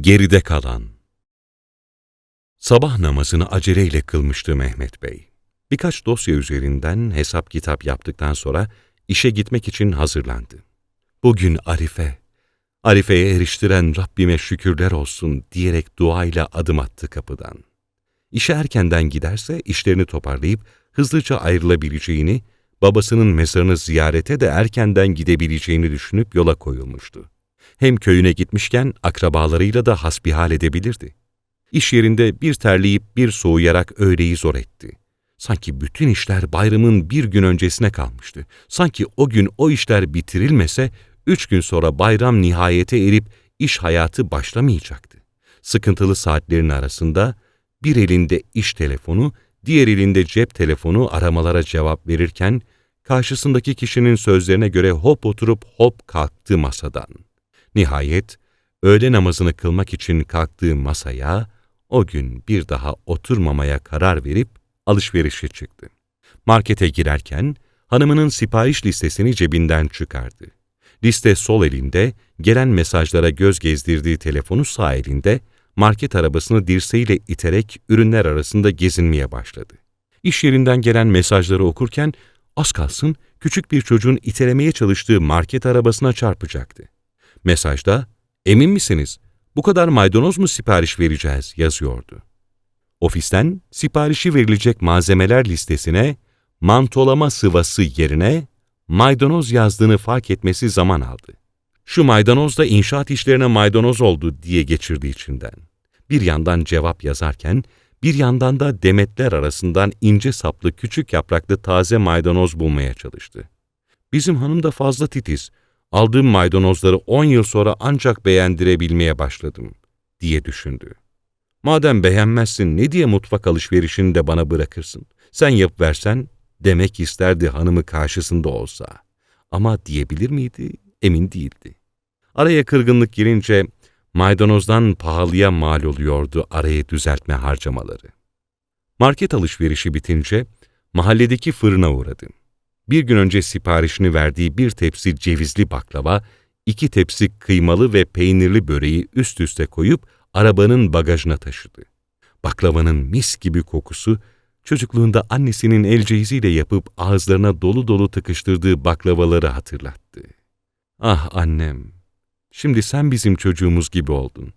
Geride kalan Sabah namazını aceleyle kılmıştı Mehmet Bey. Birkaç dosya üzerinden hesap kitap yaptıktan sonra işe gitmek için hazırlandı. Bugün Arife, Arife'ye eriştiren Rabbime şükürler olsun diyerek duayla adım attı kapıdan. İşe erkenden giderse işlerini toparlayıp hızlıca ayrılabileceğini, babasının mezarını ziyarete de erkenden gidebileceğini düşünüp yola koyulmuştu. Hem köyüne gitmişken akrabalarıyla da hasbihal edebilirdi. İş yerinde bir terleyip bir soğuyarak öğleyi zor etti. Sanki bütün işler bayramın bir gün öncesine kalmıştı. Sanki o gün o işler bitirilmese, üç gün sonra bayram nihayete erip iş hayatı başlamayacaktı. Sıkıntılı saatlerin arasında bir elinde iş telefonu, diğer elinde cep telefonu aramalara cevap verirken, karşısındaki kişinin sözlerine göre hop oturup hop kalktı masadan. Nihayet, öğle namazını kılmak için kalktığı masaya, o gün bir daha oturmamaya karar verip alışverişe çıktı. Markete girerken hanımının sipariş listesini cebinden çıkardı. Liste sol elinde, gelen mesajlara göz gezdirdiği telefonu sağ elinde, market arabasını dirseğiyle iterek ürünler arasında gezinmeye başladı. İş yerinden gelen mesajları okurken az kalsın küçük bir çocuğun itelemeye çalıştığı market arabasına çarpacaktı. Mesajda, emin misiniz, bu kadar maydanoz mu sipariş vereceğiz yazıyordu. Ofisten siparişi verilecek malzemeler listesine mantolama sıvası yerine maydanoz yazdığını fark etmesi zaman aldı. Şu maydanoz da inşaat işlerine maydanoz oldu diye geçirdi içinden. Bir yandan cevap yazarken, bir yandan da demetler arasından ince saplı küçük yapraklı taze maydanoz bulmaya çalıştı. Bizim hanım da fazla titiz, aldığım maydanozları on yıl sonra ancak beğendirebilmeye başladım, diye düşündü. Madem beğenmezsin ne diye mutfak alışverişini de bana bırakırsın? Sen yap versen demek isterdi hanımı karşısında olsa. Ama diyebilir miydi? Emin değildi. Araya kırgınlık girince maydanozdan pahalıya mal oluyordu araya düzeltme harcamaları. Market alışverişi bitince mahalledeki fırına uğradı. Bir gün önce siparişini verdiği bir tepsi cevizli baklava, iki tepsi kıymalı ve peynirli böreği üst üste koyup arabanın bagajına taşıdı. Baklavanın mis gibi kokusu, çocukluğunda annesinin el cehiziyle yapıp ağızlarına dolu dolu tıkıştırdığı baklavaları hatırlattı. Ah annem, şimdi sen bizim çocuğumuz gibi oldun.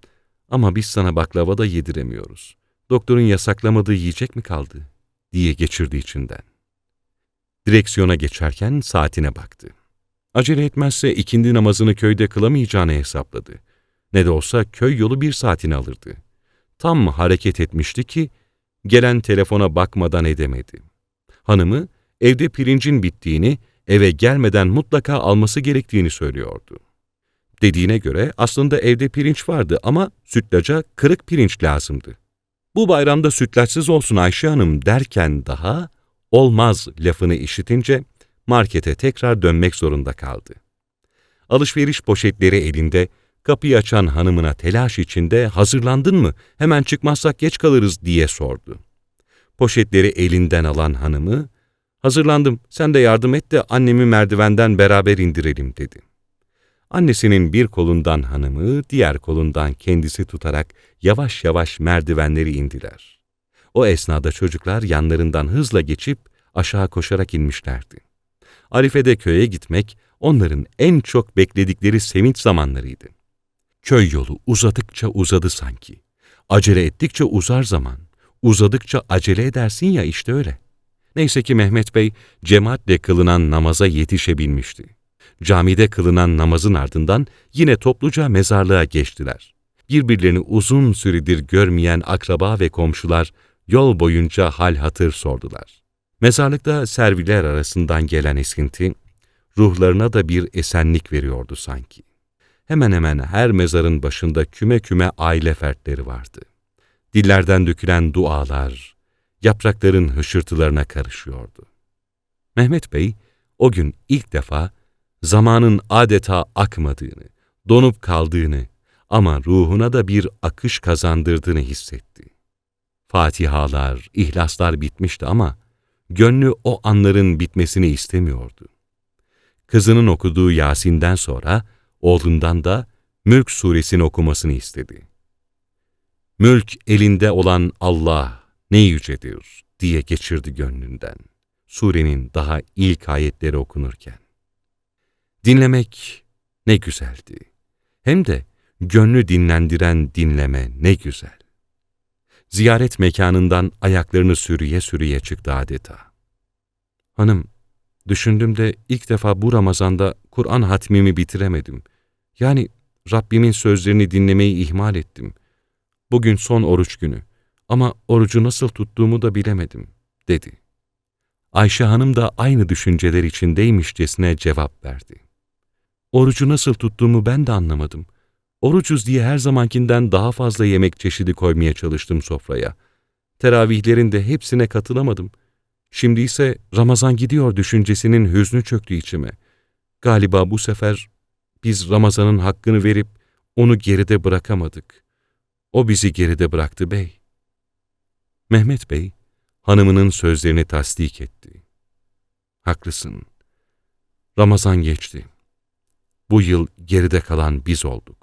Ama biz sana baklava da yediremiyoruz. Doktorun yasaklamadığı yiyecek mi kaldı? diye geçirdi içinden. Direksiyona geçerken saatine baktı. Acele etmezse ikindi namazını köyde kılamayacağını hesapladı. Ne de olsa köy yolu bir saatini alırdı. Tam hareket etmişti ki gelen telefona bakmadan edemedi. Hanımı evde pirincin bittiğini, eve gelmeden mutlaka alması gerektiğini söylüyordu. Dediğine göre aslında evde pirinç vardı ama sütlaca kırık pirinç lazımdı. Bu bayramda sütlaçsız olsun Ayşe Hanım derken daha olmaz lafını işitince markete tekrar dönmek zorunda kaldı. Alışveriş poşetleri elinde, kapıyı açan hanımına telaş içinde hazırlandın mı, hemen çıkmazsak geç kalırız diye sordu. Poşetleri elinden alan hanımı, hazırlandım sen de yardım et de annemi merdivenden beraber indirelim dedi. Annesinin bir kolundan hanımı, diğer kolundan kendisi tutarak yavaş yavaş merdivenleri indiler. O esnada çocuklar yanlarından hızla geçip aşağı koşarak inmişlerdi. Arife'de köye gitmek onların en çok bekledikleri sevinç zamanlarıydı. Köy yolu uzadıkça uzadı sanki. Acele ettikçe uzar zaman. Uzadıkça acele edersin ya işte öyle. Neyse ki Mehmet Bey cemaatle kılınan namaza yetişebilmişti. Camide kılınan namazın ardından yine topluca mezarlığa geçtiler. Birbirlerini uzun süredir görmeyen akraba ve komşular yol boyunca hal hatır sordular. Mezarlıkta serviler arasından gelen esinti, ruhlarına da bir esenlik veriyordu sanki. Hemen hemen her mezarın başında küme küme aile fertleri vardı. Dillerden dökülen dualar, yaprakların hışırtılarına karışıyordu. Mehmet Bey, o gün ilk defa zamanın adeta akmadığını, donup kaldığını ama ruhuna da bir akış kazandırdığını hissetti. Fatihalar, ihlaslar bitmişti ama gönlü o anların bitmesini istemiyordu. Kızının okuduğu Yasin'den sonra oğlundan da Mülk suresini okumasını istedi. Mülk elinde olan Allah ne yücedir diye geçirdi gönlünden. Surenin daha ilk ayetleri okunurken. Dinlemek ne güzeldi. Hem de gönlü dinlendiren dinleme ne güzel. Ziyaret mekanından ayaklarını sürüye sürüye çıktı adeta. Hanım, düşündüm de ilk defa bu Ramazan'da Kur'an hatmimi bitiremedim. Yani Rabbimin sözlerini dinlemeyi ihmal ettim. Bugün son oruç günü ama orucu nasıl tuttuğumu da bilemedim, dedi. Ayşe Hanım da aynı düşünceler içindeymişçesine cevap verdi. Orucu nasıl tuttuğumu ben de anlamadım. Orucuz diye her zamankinden daha fazla yemek çeşidi koymaya çalıştım sofraya. Teravihlerin de hepsine katılamadım. Şimdi ise Ramazan gidiyor düşüncesinin hüznü çöktü içime. Galiba bu sefer biz Ramazan'ın hakkını verip onu geride bırakamadık. O bizi geride bıraktı bey. Mehmet Bey, hanımının sözlerini tasdik etti. Haklısın. Ramazan geçti. Bu yıl geride kalan biz olduk.